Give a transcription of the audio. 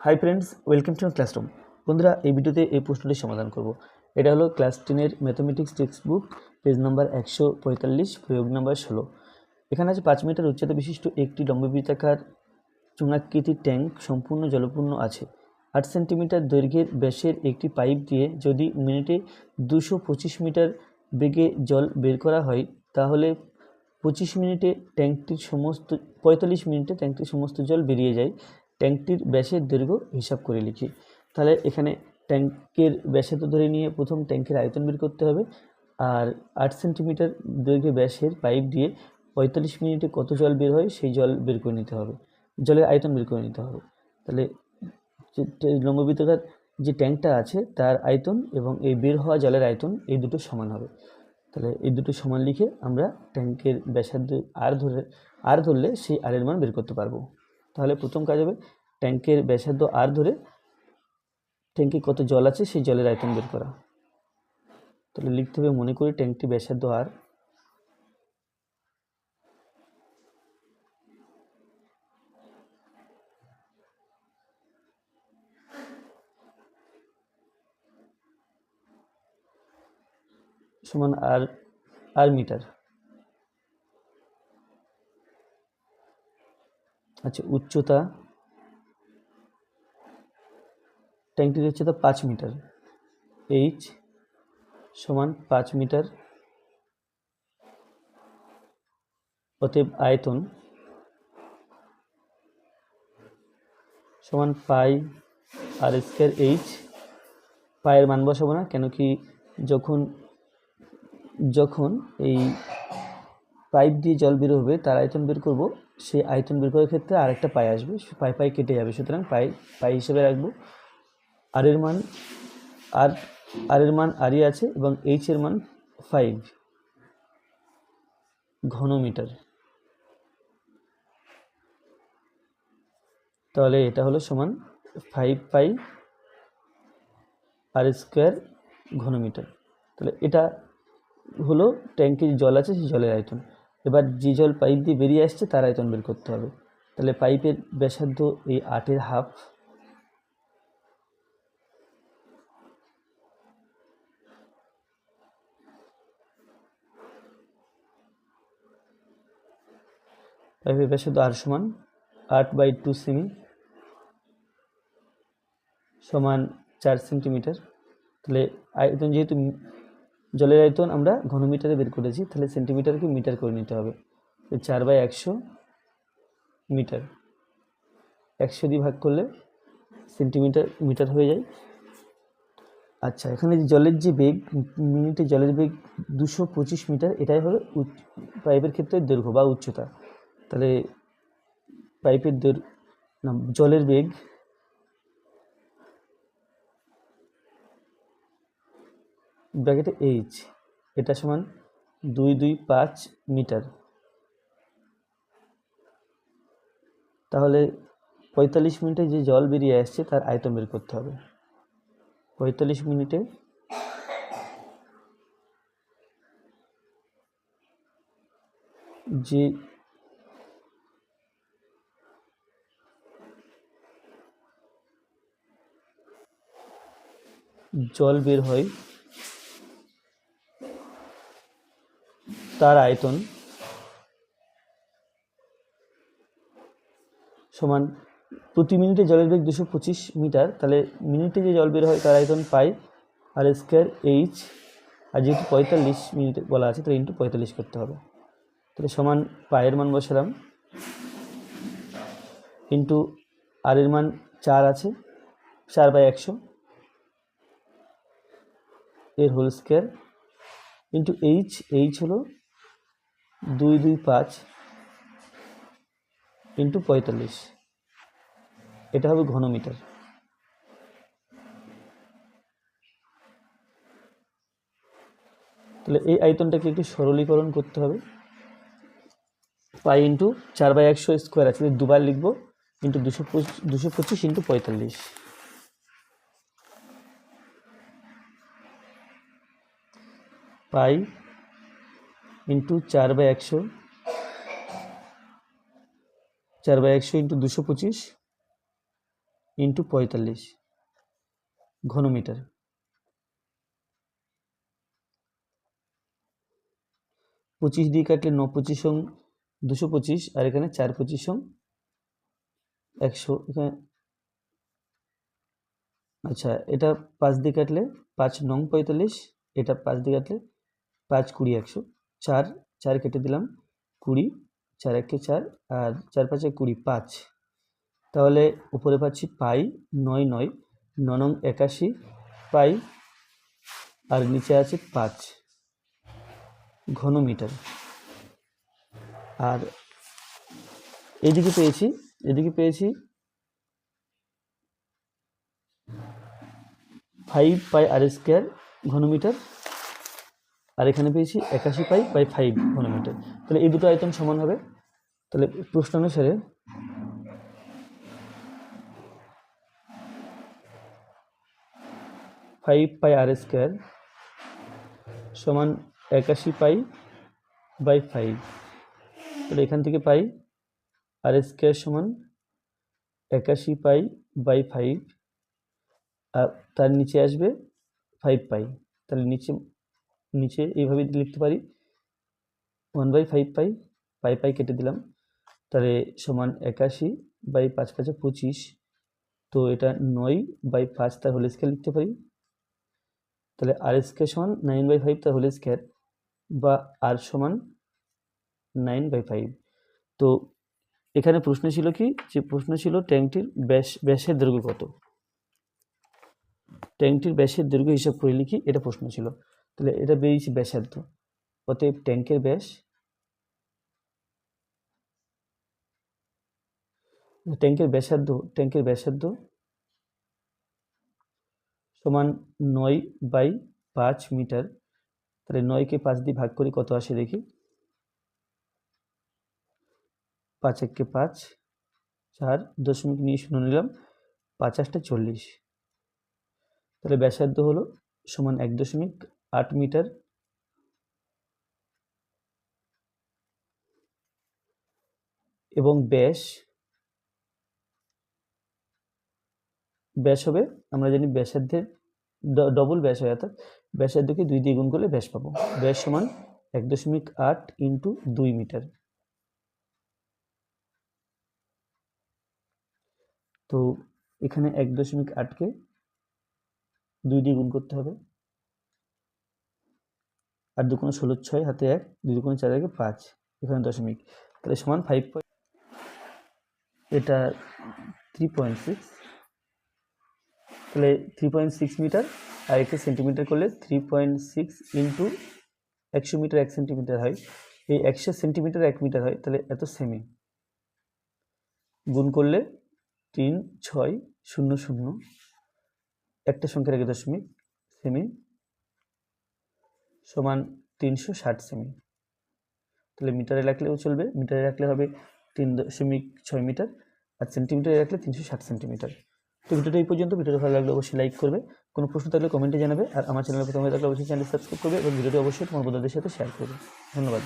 Hi friends welcome to classroom বন্ধুরা, এই ভিডিওতে এই প্রশ্নটির সমাধান করব। এটা হলো ক্লাস টেনের mathematics text book page number একশো পঁয়তাল্লিশ, প্রয়োগ নাম্বার ষোলো। এখানে আছে পাঁচ মিটার উচ্চতা বিশিষ্ট একটি লম্ববৃত্তাকার চুঙাকৃতির ট্যাঙ্ক সম্পূর্ণ জলপূর্ণ আছে। আট সেন্টিমিটার দৈর্ঘ্যের ব্যাসের একটি পাইপ দিয়ে যদি মিনিটে দুশো পঁচিশ মিটার বেগে জল বের করা হয়, তাহলে পঁচিশ মিনিটে ট্যাঙ্কটির সমস্ত, পঁয়তাল্লিশ মিনিটে ট্যাঙ্কটির সমস্ত জল বেরিয়ে যায়। ট্যাঙ্কটির ব্যাসের দৈর্ঘ্য হিসাব করে লিখি। তাহলে এখানে ট্যাঙ্কের ব্যাসে তো ধরে নিয়ে প্রথম ট্যাঙ্কের আয়তন বের করতে হবে। আর আট সেন্টিমিটার দৈর্ঘ্যে ব্যাসের পাইপ দিয়ে পঁয়তাল্লিশ মিনিটে কত জল বের হয়, সেই জল বের করে নিতে হবে। জলের আয়তন বের করে নিতে হবে। তাহলে লম্ববৃত্তাকার যে ট্যাঙ্কটা আছে, তার আয়তন এবং এই বের হওয়া জলের আয়তন এই দুটো সমান হবে। তাহলে এই দুটো সমান লিখে আমরা ট্যাঙ্কের ব্যাসার্ধ আর ধরে, আর ধরলে সেই আরের মান বের করতে পারব। তাহলে প্রথম কাজ হবে ট্যাঙ্কের ব্যাসার্ধ আর ধরে ট্যাঙ্কে কত জল আছে সেই জলের আয়তন বের করা। তাহলে লিখতে হবে, মনে করি ট্যাঙ্কটি ব্যাসার্ধ আর। সমান আর আর মিটার। আচ্ছা উচ্চতা ট্যাঙ্কটির উচ্চতা পাঁচ মিটার। এইচ সমান পাঁচ মিটার অতএব আয়তন সমান পাই আর স্কোয়ার এইচ পায়ের মান বসাবো না, কেন কি যখন যখন এই পাইপ দিয়ে জল বের হবে, তার আয়তন বের করব সেই আয়তন বের করার ক্ষেত্রে আরেকটা পাই আসবে পাই পাই কেটে যাবে। সুতরাং পাই পাই হিসেবে রাখব। আর এর মান আর আর এর মান আরই আছে এবং এইচ এর মান ফাইভ ঘনমিটার। তাহলে এটা হলো সমান ফাইভ পাই আর স্কোয়ার ঘনমিটার। তাহলে এটা হলো ট্যাঙ্কে যে জল আছে, সেই জলের আয়তন। এবার যে জল পাইপ দিয়ে বেরিয়ে আসছে, তার আয়তন বের করতে হবে। তাহলে পাইপের ব্যাসার্ধ এই আটের হাফ পাইপের ব্যাসার্ধ আর সমান আট বাই টু সেমি সমান চার সেন্টিমিটার তাহলে আয়তন যেহেতু জলের আয়তন আমরা ঘনমিটারে বের করেছি, তাহলে সেন্টিমিটারকে মিটার করে নিতে হবে। চার বাই একশো মিটার। একশো দিয়ে ভাগ করলে সেন্টিমিটার মিটার হয়ে যায়। আচ্ছা এখানে জলের যে বেগ, মিনিটে জলের বেগ দুশো পঁচিশ মিটার, এটাই উচ- পাইপের ক্ষেত্রে দৈর্ঘ্য বা উচ্চতা। তাহলে পাইপের দৈর্ঘ্য না, জলের বেগ। ব্র্যাকেটে এইচ এটা সমান দুই দুই পাঁচ মিটার। তাহলে পঁয়তাল্লিশ মিনিটে যে জল বেরিয়ে আসছে, তার আয়তন বের করতে হবে। পঁয়তাল্লিশ মিনিটে যে জল বের হয়, তার আয়তন সমান প্রতি মিনিটে জলের বেগ দুশো পঁচিশ মিটার, তাহলে মিনিটে যে জল বের হয় তার আয়তন পাই আর স্কোয়ার এইচ আর যেহেতু পঁয়তাল্লিশ মিনিটে বলা আছে, তাহলে ইন্টু পঁয়তাল্লিশ করতে হবে। তাহলে সমান পায়ের মান বসালাম। ইন্টু আর এর মান চার আছে, চার বাই একশো। এর whole square into H H হলো দুই দুই, পাঁচ ইন্টু পঁয়তাল্লিশ। এটা হবে ঘনমিটার। তাহলে এই আয়তনটাকে একটু সরলীকরণ করতে হবে। পাই ইন্টু চার বাই একশো স্কোয়ার আছে, দুবার লিখব, ইন্টু দুশো দুশো পঁচিশ ইন্টু পঁয়তাল্লিশ। পাই ইন্টু চার বাই একশো, চার বাই একশো ইন্টু দুশো পঁচিশ ইন্টু পঁয়তাল্লিশ ঘনমিটার। পঁচিশ দিয়ে কাটলে ন পঁচিশ সং দুশো পঁচিশ, আর এখানে চার পঁচিশ সং একশো, এখানে আচ্ছা এটা পাঁচ দিয়ে কাটলে পাঁচ নং পঁয়তাল্লিশ, এটা পাঁচ দিয়ে কাটলে পাঁচ, কুড়ি, একশো। চার চার কেটে দিলাম, কুড়ি, চার, একে চার, আর চার, পাঁচে কুড়ি, পাঁচ। তাহলে উপরে পাচ্ছি পাই, নয় নয় ন নং একাশি, পাই, আর নিচে আছে পাঁচ। ঘনমিটার। আর এদিকে পেয়েছি এদিকে পেয়েছি ফাইভ পাই আর স্কোয়ার ঘনমিটার। আর এখানে পেয়েছি একাশি পাই বাই ফাইভ ঘনমিটার। তাহলে এই দুটো আয়তন সমান হবে। তাহলে প্রশ্ন অনুসারে ফাইভ পাই আর স্কোয়ার সমান একাশি পাই বাই ফাইভ তাহলে এখান থেকে পাই আর স্কোয়ার সমান একাশি পাই বাই ফাইভ আর তার নিচে আসবে ফাইভ পাই। তাহলে নিচে নিচে এইভাবে লিখতে পারি। One by five pi pi pi কেটে দিলাম। তাহলে সমান একাশি বাই পাঁচ পাঁচে পঁচিশ। তো এটা নয় বাই পাঁচ, তার হোল স্কেয়ার লিখতে পারি। তাহলে আর স্কোয়ার সমান নাইন বাই ফাইভ তার হোল স্কোয়ার বা আর সমান নাইন বাই ফাইভ তো এখানে প্রশ্ন ছিল কি? যে প্রশ্ন ছিল ট্যাঙ্কটির ব্যাস, ব্যাসের দৈর্ঘ্য কত? ট্যাঙ্কটির ব্যাসের দৈর্ঘ্য হিসাব করে লিখি, এটা প্রশ্ন ছিল। তাহলে এটা বেরিয়েছে ব্যাসার্ধ। অতএব ট্যাঙ্কের ব্যাস ট্যাঙ্কের ব্যাসার্ধ ট্যাঙ্কের ব্যাসার্ধ সমান নয় বাই পাঁচ মিটার। তাহলে নয়কে পাঁচ দিয়ে ভাগ করি কত আসে দেখি? পাঁচ এককে পাঁচ, চার দশমিক নিয়ে শূন্য নিলাম, পাঁচ আটটা চল্লিশ। তাহলে ব্যাসার্ধ হলো সমান এক দশমিক আট মিটার। এবং ব্যাস ব্যাস হবে, আমরা জানি ব্যাসার্ধের ডবল ব্যাস হয়, অর্থাৎ ব্যাসার্ধকে দুই দিয়ে গুণ করলে ব্যাস পাবো। ব্যাস সমান এক দশমিক আট ইন্টু দুই মিটার। তো এখানে এক দশমিক আটকে দুই দিয়ে গুণ করতে হবে। আর দু কোনো ষোলো ছয়, হাতে এক, দুই দুগুণে চার, একে, পাঁচ, এখানে দশমিক। তাহলে সমান ফাইভ পয়েন্ট এটা থ্রি পয়েন্ট সিক্স তাহলে থ্রি পয়েন্ট সিক্স মিটার আর একে সেন্টিমিটার করলে থ্রি পয়েন্ট সিক্স ইন্টু একশো মিটার এক সেন্টিমিটার হয়। এই একশো সেন্টিমিটার এক মিটার হয়, তাহলে এত সেমি গুণ করলে তিন, ছয়, শূন্য শূন্য। একটা সংখ্যার রেখে দশমিক সেমি সমান তিনশো ষাট সেমি। তাহলে মিটারে রাখলেও চলবে, মিটারে রাখলে হবে তিন দশমিক ছয় মিটার আর সেন্টিমিটারে রাখলে তিনশো ষাট সেন্টিমিটার। তো ভিডিওটা এই পর্যন্ত, ভিডিওটা ভালো লাগলে অবশ্যই লাইক করবে, কোনো প্রশ্ন থাকলে কমেন্টে জানাবে আর আমার চ্যানেলে প্রথমে থাকলে অবশ্যই চ্যানেল সাবস্ক্রাইব করবে এবং ভিডিওটি অবশ্যই তোমার বন্ধুদের সাথে শেয়ার করবে। ধন্যবাদ।